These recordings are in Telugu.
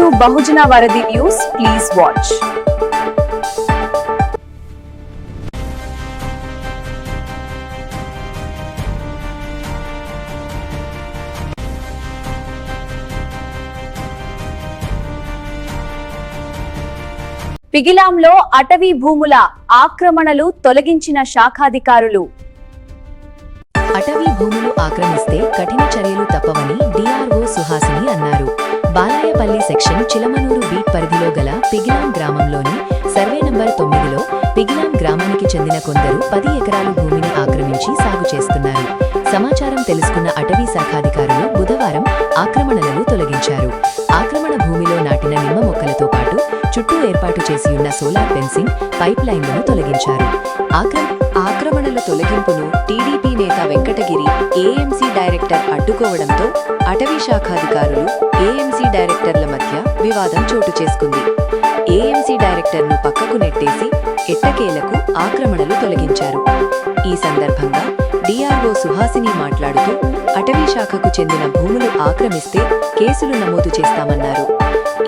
To Bahujana Varadhi news. Please watch. పిగిలాంలో అటవీ భూముల ఆక్రమణలు తొలగించిన శాఖాధికారులు. అటవీ భూములు ఆక్రమిస్తే కఠిన చర్యలు తప్పవని డిఆర్ఓ సుహాసిని అన్నారు. పల్లి సెక్షన్ చిలమనూరు బీట్ పరిధిలో గల పిగిలాం గ్రామంలోని సర్వే నంబర్ తొమ్మిదిలో పిగిలాం గ్రామానికి చెందిన కొందరు పది ఎకరాలు భూమిని ఆక్రమించి సాగు చేస్తున్నారు. సమాచారం తెలుసుకున్న అటవీ శాఖాధికారులు బుధవారం ఆక్రమణలను తొలగించారు. ఆక్రమణ భూమిలో నాటిన నిమ్మ మొక్కలతో పాటు చుట్టూ ఏర్పాటు చేసి ఉన్న సోలార్ ఫెన్సింగ్ పైప్ లైన్లను తొలగించారు. ఆక్రమణల తొలగింపును టీడీపీ నేత వెంకటగిరి ఏఎంసీ అడ్డుకోవడంతో అటవీ శాఖాధికారులు ఏఎంసీ డైరెక్టర్ల మధ్య వివాదం చోటు చేసుకుంది ఏఎంసీ డైరెక్టర్ను పక్కకు నెట్టేసి ఎట్టకేలకు ఆక్రమణలు తొలగించారు ఈ సందర్భంగా డిఆర్ఓ సుహాసిని మాట్లాడుతూ అటవీ శాఖకు చెందిన భూములు ఆక్రమిస్తే కేసులు నమోదు చేస్తామన్నారు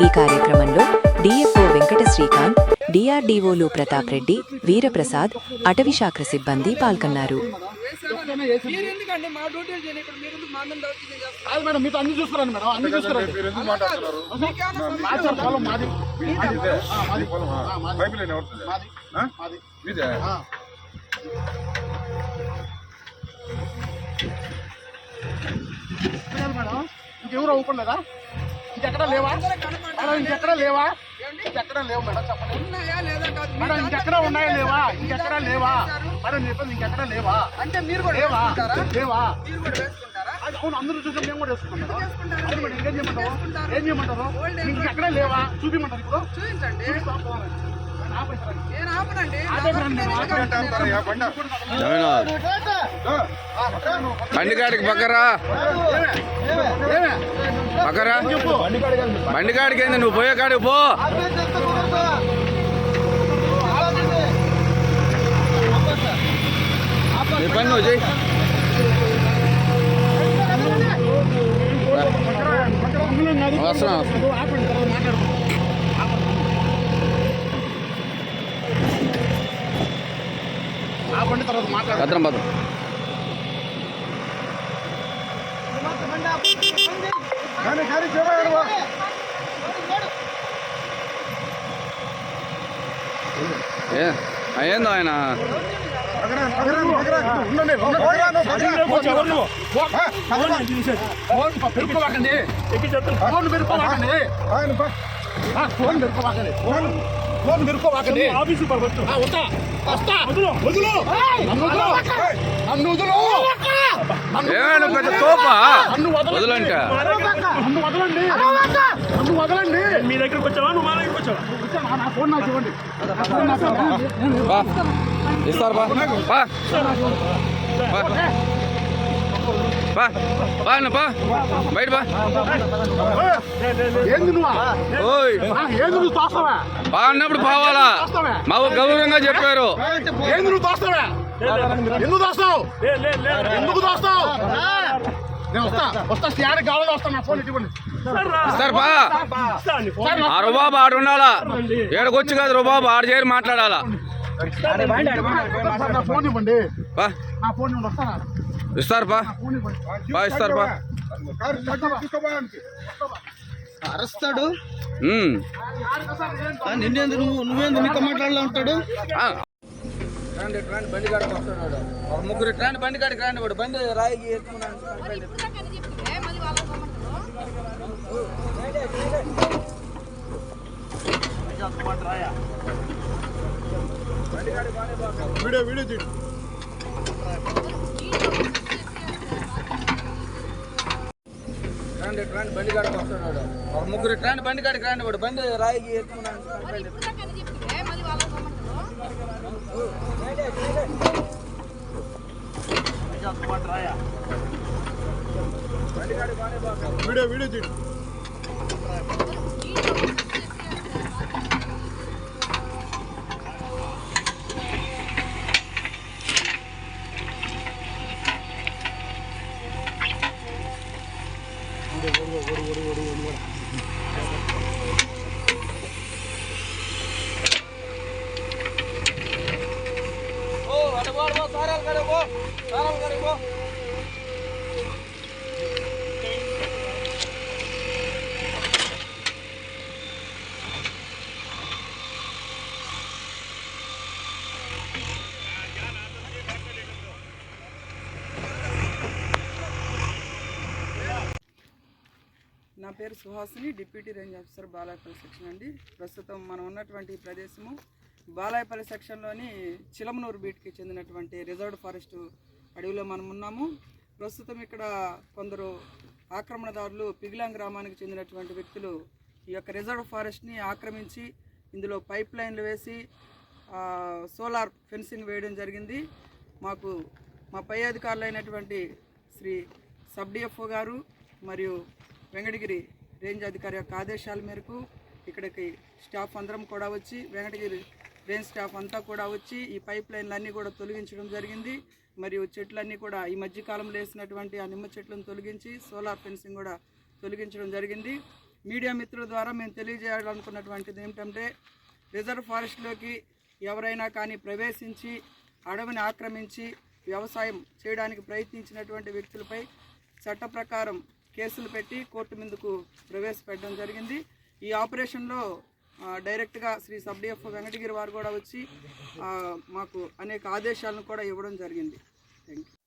ఈ కార్యక్రమంలో డిఎఫ్ఓ వెంకట శ్రీకాంత్ డిఆర్డీఓలు ప్రతాప్ రెడ్డి వీరప్రసాద్ అటవీ శాఖ సిబ్బంది పాల్గొన్నారు కాదు మేడం మీతో అన్ని చూసుకున్నాను మేడం అన్ని మీకేమన్నా మాది మాది మేడం. ఇంకెవరు అవ్వకుండా ఇంకెక్కడ లేవా? మేడం ఇంకెక్కడ లేవా? ఇంకెక్కడ లేవు మేడం చెప్పండి. ఉన్నాయా లేదా కాదు. మేడం మీరు ఇంకెక్కడ ఉన్నాయా లేవా? ఇంకెక్కడ లేవా? మేడం నేను చెప్పేది ఇంకెక్కడ లేవా? అంటే మీరు కూడా లేవా? లేవా? మీరు కూడా అవును అందరూ చూసాం మేము కూడా వేసుకున్నాం ఇంకేం చేయమంటారు. ఏం చేయమంటారు? మీకు ఎక్కడ లేవా? చూపిమంటారు ఇప్పుడు. చూపించండి. బండికాడికి పక్కరా? పక్కరా? బండికాడికి ఏంది నువ్వు పోయే కాడికి పో. నీ పని నువ్వు చెయ్యి మాట్లాడుకుందాం. భద్రం భద్రం ఏందో ఆయన ఉండండి, ఉండండి. ఫోన్ పెరుక్కోవాకండి ఫోన్ పెరుక్కోవాకండి ఆ, ఫోన్ ఫోన్ ఫోన్ పెరుక్కోవాకండి ఆ, వస్తా. వస్తా. వదులు వదులు. నన్ను నన్ను వదులు. నన్ను ఏమైనా పెద్ద తోపా. నన్ను వదలండి. వదలంట. నన్ను వదలండి. నన్ను వదలండి. మీ దగ్గరకు వచ్చావా? నువ్వు మా దగ్గరకు వచ్చావా? నా ఫోన్ నాకు ఇవ్వండి. బా. ఇస్తారు బా. బా. బా బా బా అన్న బా. బయట బా ఓయ్. బా అన్నప్పుడు పోవాలా? మాకు గౌరవంగా చెప్పారు. ఎందుకు దోస్తావు ఎందుకు దోస్తావు నేను వస్తా వస్తా స్టాండ్ కావాలి వస్తా నా ఫోన్ ఇవ్వండి. ఇస్తారు బా. ఇస్తా నీ ఫోన్ ఆ రుబాబు ఆడు ఉండాలా? ఏడకొచ్చి కాదు రుబాబు ఆడు చేరి మాట్లాడాలా? నా ఫోన్ ఇవ్వండి. బా. నా ఫోన్ ఇవ్వండి వస్తానా ఇస్తారు బా. బా ఇస్తారు బా. అరుస్తాడు. ఉమ్. నిన్నేందు నువ్వు నువ్వేందు నీతో మాట్లాడలే ఉంటాడు? ఆ, రండి రండి బండి కాడికి వస్తున్నాడు. ఒక ముగ్గురు రండి బండి కాడికి రండి వాడు. బండి రాయికి ఎత్తుకున్నాను వీడియో వీడియో తీయండి. రండి రండి బండి కాడికి వస్తున్నాడు. ఒక ముగ్గురు రండి బండి కాడికి రండి వాడు. బండి రాయికి ఎత్తుకున్నాను వీడియో వీడియో తీయండి నా పేరు Suhasini deputy range officer Balapalli section అండి. ప్రస్తుతం మనం ఉన్నటువంటి ప్రదేశము బాలాయపల్లి సెక్షన్లోని చిలమనూరు బీట్కి చెందినటువంటి రిజర్వ్డ్ ఫారెస్ట్ అడవిలో మనం ఉన్నాము. ప్రస్తుతం ఇక్కడ కొందరు ఆక్రమణదారులు పిగిలాంగ్ గ్రామానికి చెందినటువంటి వ్యక్తులు ఈ యొక్క రిజర్వ్ ఫారెస్ట్ని ఆక్రమించి ఇందులో పైప్ లైన్లు వేసి సోలార్ ఫెన్సింగ్ వేయడం జరిగింది. మాకు మా పై అధికారులు అయినటువంటి శ్రీ సబ్ డిఎఫ్ఓ గారు మరియు వెంకటగిరి రేంజ్ అధికారి యొక్క ఆదేశాల మేరకు ఇక్కడికి స్టాఫ్ అందరం కూడా వచ్చి వెంకటగిరి రేంజ్ స్టాఫ్ అంతా కూడా వచ్చి ఈ పైప్ లైన్లన్నీ కూడా తొలగించడం జరిగింది. మరియు చెట్లన్నీ కూడా ఈ మధ్యకాలంలో వేసినటువంటి ఆ నిమ్మ చెట్లను తొలగించి సోలార్ ఫెన్సింగ్ కూడా తొలగించడం జరిగింది. మీడియా మిత్రుల ద్వారా మేము తెలియజేయాలనుకున్నటువంటిది ఏమిటంటే రిజర్వ్ ఫారెస్ట్లోకి ఎవరైనా కానీ ప్రవేశించి అడవిని ఆక్రమించి వ్యవసాయం చేయడానికి ప్రయత్నించినటువంటి వ్యక్తులపై చట్ట ప్రకారం కేసులు పెట్టి కోర్టు ముందుకు ప్రవేశపెట్టడం జరిగింది. ఈ ఆపరేషన్లో డైరెక్ట్గా శ్రీ సబ్ డిఎఫ్ వెంకటగిరి వారు కూడా వచ్చి మాకు అనేక ఆదేశాలను కూడా ఇవ్వడం జరిగింది. Thank you